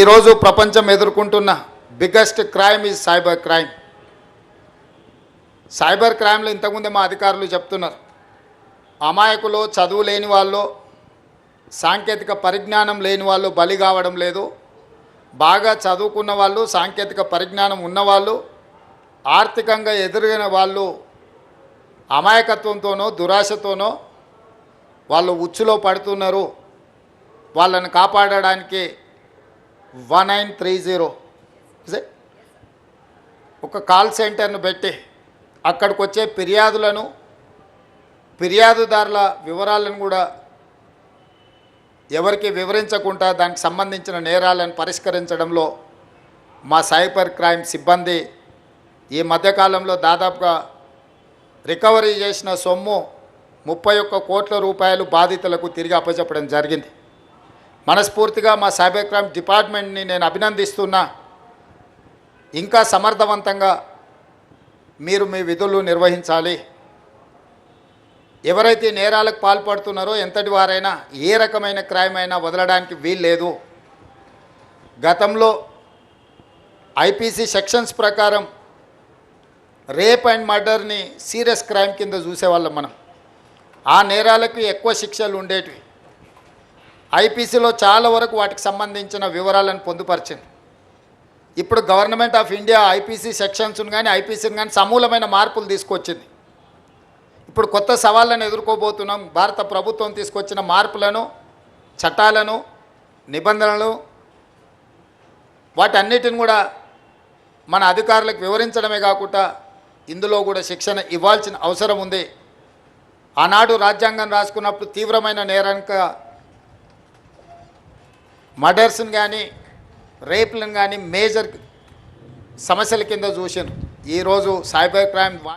ఈరోజు ప్రపంచం ఎదుర్కొంటున్న biggest crime is cyber crime cyber క్రైమ్లో ఇంతకుముందే మా అధికారులు చెప్తున్నారు. అమాయకులు చదువు లేని వాళ్ళు సాంకేతిక పరిజ్ఞానం లేని వాళ్ళు బలి కావడం లేదు. బాగా చదువుకున్న వాళ్ళు సాంకేతిక పరిజ్ఞానం ఉన్నవాళ్ళు ఆర్థికంగా ఎదురైన వాళ్ళు అమాయకత్వంతోనో దురాశతోనో వాళ్ళు ఉచ్చులో పడుతున్నారు. వాళ్ళని కాపాడడానికి వన్ నైన్ త్రీ జీరో. ఒక కాల్ సెంటర్ను పెట్టి అక్కడికి వచ్చే ఫిర్యాదులను ఫిర్యాదుదారుల వివరాలను కూడా ఎవరికి వివరించకుండా దానికి సంబంధించిన నేరాలను పరిష్కరించడంలో మా సైబర్ క్రైమ్ సిబ్బంది ఈ మధ్యకాలంలో దాదాపుగా రికవరీ చేసిన సొమ్ము ముప్పై ఒక్క కోట్ల రూపాయలు బాధితులకు తిరిగి అప్పచెప్పడం జరిగింది. మనస్ఫూర్తిగా మా సైబర్ క్రైమ్ డిపార్ట్మెంట్ని నేను అభినందిస్తున్నా. ఇంకా సమర్థవంతంగా మీరు మీ విధులు నిర్వహించాలి. ఎవరైతే నేరాలకు పాల్పడుతున్నారో ఎంతటి వారైనా ఏ రకమైన క్రైమ్ అయినా వదలడానికి వీల్లేదు. గతంలో ఐపీసీ సెక్షన్స్ ప్రకారం రేప్ అండ్ మర్డర్ని సీరియస్ క్రైమ్ కింద చూసేవాళ్ళం మనం. ఆ నేరాలకు ఎక్కువ శిక్షలు ఉండేటివి. ఐపీసీలో చాలా వరకు వాటికి సంబంధించిన వివరాలను పొందుపరిచింది. ఇప్పుడు గవర్నమెంట్ ఆఫ్ ఇండియా ఐపీసీ సెక్షన్స్ను కానీ ఐపీసీని కానీ సమూలమైన మార్పులు తీసుకొచ్చింది. ఇప్పుడు కొత్త సవాళ్ళను ఎదుర్కోబోతున్నాం. భారత ప్రభుత్వం తీసుకొచ్చిన మార్పులను చట్టాలను నిబంధనలు వాటన్నిటిని కూడా మన అధికారులకు వివరించడమే కాకుండా ఇందులో కూడా శిక్షణ ఇవ్వాల్సిన అవసరం ఉంది. ఆనాడు రాజ్యాంగం రాసుకున్నప్పుడు తీవ్రమైన నేరానికి మర్డర్స్ని కానీ రేప్లను కానీ మేజర్ సమస్యల కింద చూసాను ఈరోజు సైబర్ క్రైమ్ వా